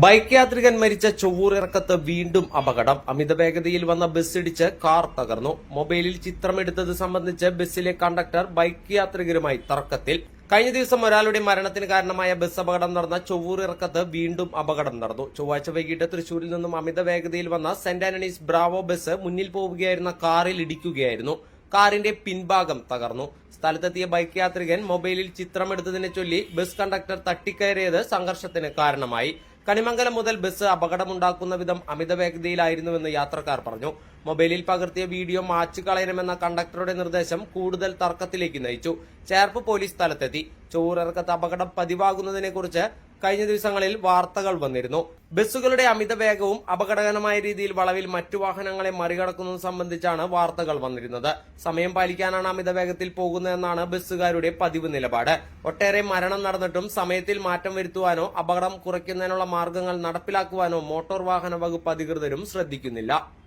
Bike യാത്രികൻ മരിച്ച ചൊവ്വൂർ ഇറക്കത്ത് വീണ്ടും അപകടം. അമിത വേഗതയിൽ വന്ന ബസ് ഇടിച്ച് കാർ തകർന്നു. മൊബൈലിൽ ചിത്രമെടുത്തത് സംബന്ധിച്ച് ബസ്സിലെ കണ്ടക്ടർ ബൈക്ക് യാത്രികരുമായി തർക്കത്തിൽ. കഴിഞ്ഞ ദിവസം ഒരാളുടെ മരണത്തിന് കാരണമായ ബസ് അപകടം നടന്ന ചൊവ്വൂർ ഇറക്കത്ത് വീണ്ടും അപകടം നടന്നു. ചൊവ്വാഴ്ച വൈകിട്ട് തൃശൂരിൽ നിന്നും അമിത വേഗതയിൽ വന്ന സെന്റ് ആന്റണീസ് ബ്രാവോ ബസ് മുന്നിൽ പോവുകയായിരുന്ന കാറിൽ ഇടിക്കുകയായിരുന്നു. കാറിന്റെ പിൻഭാഗം തകർന്നു. സ്ഥലത്തെത്തിയ ബൈക്ക് യാത്രികൻ മൊബൈലിൽ ചിത്രമെടുത്തതിനെ ചൊല്ലി ബസ് കണ്ടക്ടർ തട്ടിക്കയറിയത് സംഘർഷത്തിന് കാരണമായി. കണിമംഗലം മുതൽ ബസ് അപകടമുണ്ടാക്കുന്ന വിധം അമിത വേഗതയിലായിരുന്നുവെന്ന് യാത്രക്കാർ പറഞ്ഞു. മൊബൈലിൽ പകർത്തിയ വീഡിയോ മാച്ചു കളയണമെന്ന കണ്ടക്ടറുടെ നിർദ്ദേശം കൂടുതൽ തർക്കത്തിലേക്ക് നയിച്ചു. ചേർപ്പ് പോലീസ് സ്ഥലത്തെത്തി. ചോറിറക്കത്ത് അപകടം പതിവാകുന്നതിനെക്കുറിച്ച് കഴിഞ്ഞ ദിവസങ്ങളിൽ വാർത്തകൾ വന്നിരുന്നു. ബസ്സുകളുടെ അമിത വേഗവും അപകടകരമായ രീതിയിൽ വളവിൽ മറ്റു വാഹനങ്ങളെ മറികടക്കുന്നത് സംബന്ധിച്ചാണ് വാർത്തകൾ വന്നിരുന്നത്. സമയം പാലിക്കാനാണ് അമിത വേഗത്തിൽ പോകുന്നതെന്നാണ് ബസ്സുകാരുടെ പതിവ് നിലപാട്. ഒട്ടേറെ മരണം നടന്നിട്ടും സമയത്തിൽ മാറ്റം വരുത്തുവാനോ അപകടം കുറയ്ക്കുന്നതിനുള്ള മാർഗങ്ങൾ നടപ്പിലാക്കുവാനോ മോട്ടോർ വാഹന വകുപ്പ് അധികൃതരും ശ്രദ്ധിക്കുന്നില്ല.